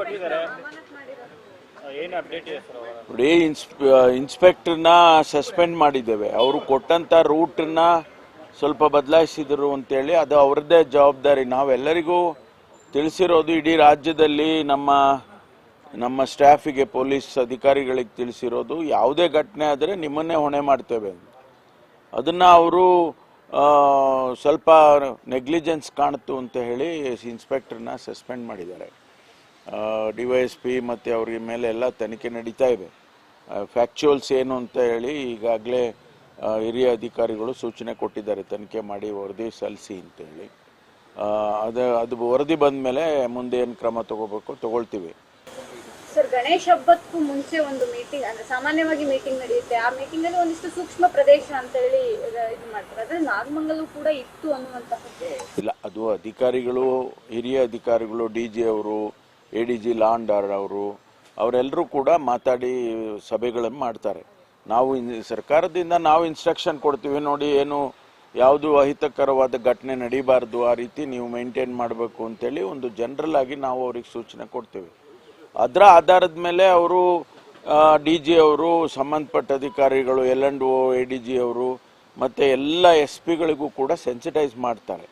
ಕೊಟ್ಟಿದ್ದಾರೆ. ಏನು ಸಸ್ಪೆಂಡ್ ಮಾಡಿದ್ದೇವೆ. ಅವರು ಕೊಟ್ಟಂಥ ರೂಟನ್ನ ಸ್ವಲ್ಪ ಬದಲಾಯಿಸಿದರು ಅಂತೇಳಿ ಅದು ಅವ್ರದ್ದೇ ಜವಾಬ್ದಾರಿ. ನಾವೆಲ್ಲರಿಗೂ ತಿಳಿಸಿರೋದು ಇಡೀ ರಾಜ್ಯದಲ್ಲಿ ನಮ್ಮ ನಮ್ಮ ಸ್ಟಾಫಿಗೆ ಪೊಲೀಸ್ ಅಧಿಕಾರಿಗಳಿಗೆ ತಿಳಿಸಿರೋದು. ಯಾವುದೇ ಘಟನೆ ಆದರೆ ನಿಮ್ಮನ್ನೇ ಹೊಣೆ ಮಾಡ್ತೇವೆ. ಅದನ್ನು ಅವರು ಸ್ವಲ್ಪ ನೆಗ್ಲಿಜೆನ್ಸ್ ಕಾಣ್ತು ಅಂತ ಹೇಳಿ ಇನ್ಸ್ಪೆಕ್ಟರ್ನ ಸಸ್ಪೆಂಡ್ ಮಾಡಿದ್ದಾರೆ. ಡಿ ವೈ ಎಸ್ ಪಿ ಮತ್ತು ಅವ್ರಿಗೆ ಮೇಲೆ ಎಲ್ಲ ತನಿಖೆ ನಡೀತಾ ಇದೆ. ಫ್ಯಾಕ್ಚುಯಲ್ಸ್ ಏನು ಅಂತ ಹೇಳಿ ಈಗಾಗಲೇ ಹಿರಿಯ ಅಧಿಕಾರಿಗಳು ಸೂಚನೆ ಕೊಟ್ಟಿದ್ದಾರೆ ತನಿಖೆ ಮಾಡಿ ವರದಿ ಸಲ್ಲಿಸಿ ಅಂತೇಳಿ ಅದು ಅದು ವರದಿ ಬಂದ ಮೇಲೆ ಮುಂದೆ ಏನು ಕ್ರಮ ತಗೋಬೇಕು ತಗೊಳ್ತೀವಿ. ಸರ್ ಗಣೇಶ ಹಬ್ಬಕ್ಕೂ ಮುಂಚೆ ಒಂದು ಮೀಟಿಂಗ್ ಅಂದ್ರೆ ಸಾಮಾನ್ಯವಾಗಿ ಮೀಟಿಂಗ್ ನಡೆಯುತ್ತೆ. ಆ ಮೀಟಿಂಗ್ ಅಲ್ಲಿ ಒಂದಿಷ್ಟು ಸೂಕ್ಷ್ಮ ಪ್ರದೇಶ ಅಂತ ಹೇಳಿ ಇದು ಇದು ಮಾಡ್ತಾರೆ. ಅದ್ರ ನಾಗಮಂಗಲೂ ಕೂಡ ಇತ್ತು ಅನ್ನುವಂತಹ ಇಲ್ಲ ಅದು ಅಧಿಕಾರಿಗಳು ಹಿರಿಯ ಅಧಿಕಾರಿಗಳು ಡಿ ಜಿ ಅವರು ಎ ಡಿ ಜಿ ಲಾಂಡರ್ ಅವರು, ಅವರೆಲ್ಲರೂ ಕೂಡ ಮಾತಾಡಿ ಸಭೆಗಳನ್ನು ಮಾಡ್ತಾರೆ. ನಾವು ಸರ್ಕಾರದಿಂದ ನಾವು ಇನ್ಸ್ಟ್ರಕ್ಷನ್ ಕೊಡ್ತೀವಿ ನೋಡಿ ಏನು ಯಾವುದು ಅಹಿತಕರವಾದ ಘಟನೆ ನಡೀಬಾರ್ದು, ಆ ರೀತಿ ನೀವು ಮೇಂಟೈನ್ ಮಾಡಬೇಕು ಅಂತೇಳಿ ಒಂದು ಜನರಲ್ ಆಗಿ ನಾವು ಅವ್ರಿಗೆ ಸೂಚನೆ ಕೊಡ್ತೀವಿ. ಅದರ ಆಧಾರದ ಮೇಲೆ ಅವರು ಡಿ ಜಿ ಅವರು, ಸಂಬಂಧಪಟ್ಟ ಅಧಿಕಾರಿಗಳು, L and O, A D G ಅವರು ಮತ್ತು ಎಲ್ಲ ಎಸ್ ಪಿಗಳಿಗೂ ಕೂಡ ಸೆನ್ಸಿಟೈಸ್ ಮಾಡ್ತಾರೆ.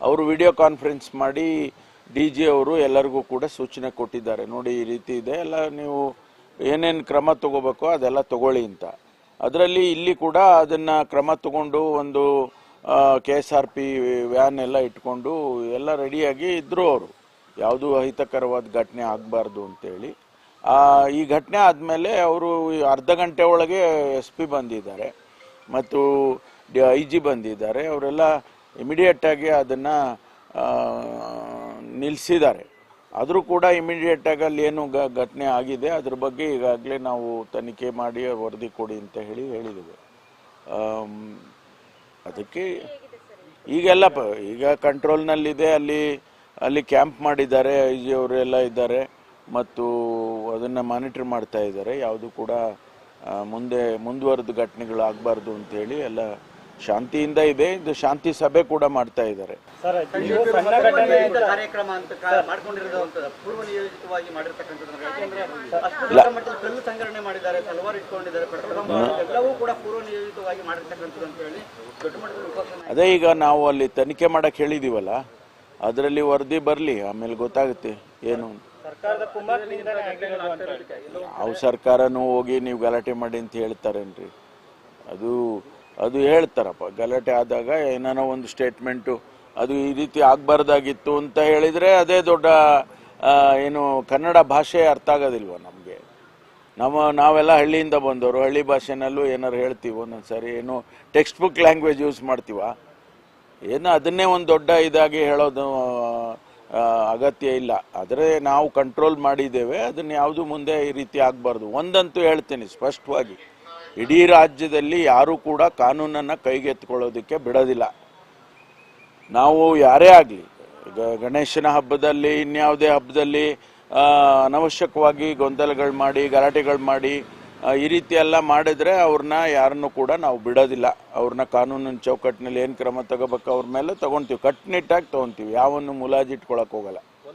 ಅವರು ವಿಡಿಯೋ ಕಾನ್ಫರೆನ್ಸ್ ಮಾಡಿ ಡಿ ಜಿ ಅವರು ಎಲ್ಲರಿಗೂ ಕೂಡ ಸೂಚನೆ ಕೊಟ್ಟಿದ್ದಾರೆ. ನೋಡಿ, ಈ ರೀತಿ ಇದೆ. ಎಲ್ಲ ನೀವು ಏನೇನು ಕ್ರಮ ತಗೋಬೇಕೋ ಅದೆಲ್ಲ ತಗೊಳ್ಳಿ ಅಂತ. ಅದರಲ್ಲಿ ಇಲ್ಲಿ ಕೂಡ ಅದನ್ನು ಕ್ರಮ ತಗೊಂಡು ಒಂದು K S R P van ಎಲ್ಲ ಇಟ್ಕೊಂಡು ಎಲ್ಲ ರೆಡಿಯಾಗಿ ಇದ್ದರು ಅವರು. ಯಾವುದೂ ಅಹಿತಕರವಾದ ಘಟನೆ ಆಗಬಾರ್ದು ಅಂತೇಳಿ. ಈ ಘಟನೆ ಆದಮೇಲೆ ಅವರು ಅರ್ಧ ಗಂಟೆ ಒಳಗೆ ಎಸ್ ಪಿ ಬಂದಿದ್ದಾರೆ. ಮತ್ತು ಐ ಜಿ ಬಂದಿದ್ದಾರೆ. ಅವರೆಲ್ಲ ಇಮಿಡಿಯೇಟಾಗಿ ಅದನ್ನು ನಿಲ್ಲಿಸಿದ್ದಾರೆ ಆದರೂ ಕೂಡ ಇಮಿಡಿಯೇಟಾಗಿ ಅಲ್ಲಿ ಏನು ಗ- ಘಟನೆ ಆಗಿದೆ, ಅದ್ರ ಬಗ್ಗೆ ಈಗಾಗಲೇ ನಾವು ತನಿಖೆ ಮಾಡಿ ವರದಿ ಕೊಡಿ ಅಂತ ಹೇಳಿ ಹೇಳಿದ್ದೇವೆ. ಅದಕ್ಕೆ ಈಗೆಲ್ಲ ಪ, ಈಗ ಕಂಟ್ರೋಲ್ನಲ್ಲಿದೆ ಅಲ್ಲಿ ಅಲ್ಲಿ ಕ್ಯಾಂಪ್ ಮಾಡಿದ್ದಾರೆ ಐ ಜಿ ಅವರು ಎಲ್ಲ ಇದ್ದಾರೆ, ಮತ್ತು ಅದನ್ನು ಮಾನಿಟರ್ ಮಾಡ್ತಾ ಇದ್ದಾರೆ. ಯಾವುದು ಕೂಡ ಮುಂದೆ, ಮುಂದುವರೆದ ಘಟನೆಗಳು ಆಗಬಾರ್ದು ಅಂತೇಳಿ ಎಲ್ಲ ಶಾಂತಿಯಿಂದ ಇದೆ ಇದು ಶಾಂತಿ ಸಭೆ ಕೂಡ ಮಾಡ್ತಾ ಇದ್ದಾರೆ. ಅದೇ ಈಗ ನಾವು ಅಲ್ಲಿ ತನಿಖೆ ಮಾಡಕ್ ಹೇಳಿದೀವಲ್ಲ ಅದರಲ್ಲಿ ವರದಿ ಬರಲಿ ಆಮೇಲೆ ಗೊತ್ತಾಗುತ್ತೆ ಏನು. ಅವು ಸರ್ಕಾರನೂ ಹೋಗಿ ನೀವು ಗಲಾಟೆ ಮಾಡಿ ಅಂತ ಹೇಳ್ತಾರೇನ್ರಿ. ಅದು ಅದು ಹೇಳ್ತಾರಪ್ಪ. ಗಲಾಟೆ ಆದಾಗ ಏನಾನೋ ಒಂದು ಸ್ಟೇಟ್ಮೆಂಟು ಅದು ಈ ರೀತಿ ಆಗಬಾರ್ದಾಗಿತ್ತು ಅಂತ ಹೇಳಿದರೆ ಅದೇ ದೊಡ್ಡ ಏನು ಕನ್ನಡ ಭಾಷೆ ಅರ್ಥ ಆಗೋದಿಲ್ವ ನಮಗೆ? ನಮ್ಮ, ನಾವೆಲ್ಲ ಹಳ್ಳಿಯಿಂದ ಬಂದವರು, ಹಳ್ಳಿ ಭಾಷೆನಲ್ಲೂ ಏನಾರು ಹೇಳ್ತೀವಿ ಒಂದೊಂದು ಸಾರಿ ಏನು ಟೆಕ್ಸ್ಟ್ ಬುಕ್ ಲ್ಯಾಂಗ್ವೇಜ್ ಯೂಸ್ ಮಾಡ್ತೀವ? ಏನು ಅದನ್ನೇ ಒಂದು ದೊಡ್ಡ ಇದಾಗಿ ಹೇಳೋದು ಅಗತ್ಯ ಇಲ್ಲ. ಆದರೆ ನಾವು ಕಂಟ್ರೋಲ್ ಮಾಡಿದ್ದೇವೆ, ಅದನ್ನ ಯಾವುದು ಮುಂದೆ ಈ ರೀತಿ ಆಗಬಾರ್ದು. ಒಂದಂತೂ ಹೇಳ್ತೀನಿ ಸ್ಪಷ್ಟವಾಗಿ. ಇಡೀ ರಾಜ್ಯದಲ್ಲಿ ಯಾರೂ ಕೂಡ ಕಾನೂನನ್ನು ಕೈಗೆತ್ತಿಕೊಳ್ಳೋದಕ್ಕೆ ಬಿಡೋದಿಲ್ಲ. ನಾವು ಯಾರೇ ಆಗಲಿ ಗಣೇಶನ ಹಬ್ಬದಲ್ಲಿ, ಇನ್ಯಾವುದೇ ಹಬ್ಬದಲ್ಲಿ ಅನವಶ್ಯಕವಾಗಿ ಗೊಂದಲಗಳು ಮಾಡಿ, ಗಲಾಟೆಗಳು ಮಾಡಿ ಈ ರೀತಿ ಎಲ್ಲ ಮಾಡಿದ್ರೆ ಅವ್ರನ್ನ ಯಾರನ್ನು ಕೂಡ ನಾವು ಬಿಡೋದಿಲ್ಲ. ಅವ್ರನ್ನ ಕಾನೂನಿನ ಚೌಕಟ್ಟಿನಲ್ಲಿ ಏನು ಕ್ರಮ ತಗೋಬೇಕು ಅವ್ರ ಮೇಲೆ ತಗೊಳ್ತೀವಿ ಕಟ್ಟುನಿಟ್ಟಾಗಿ ತಗೊತೀವಿ. ಯಾವನ್ನು ಮುಲಾಜಿಟ್ಕೊಳಕ್ಕೆ ಹೋಗಲ್ಲ.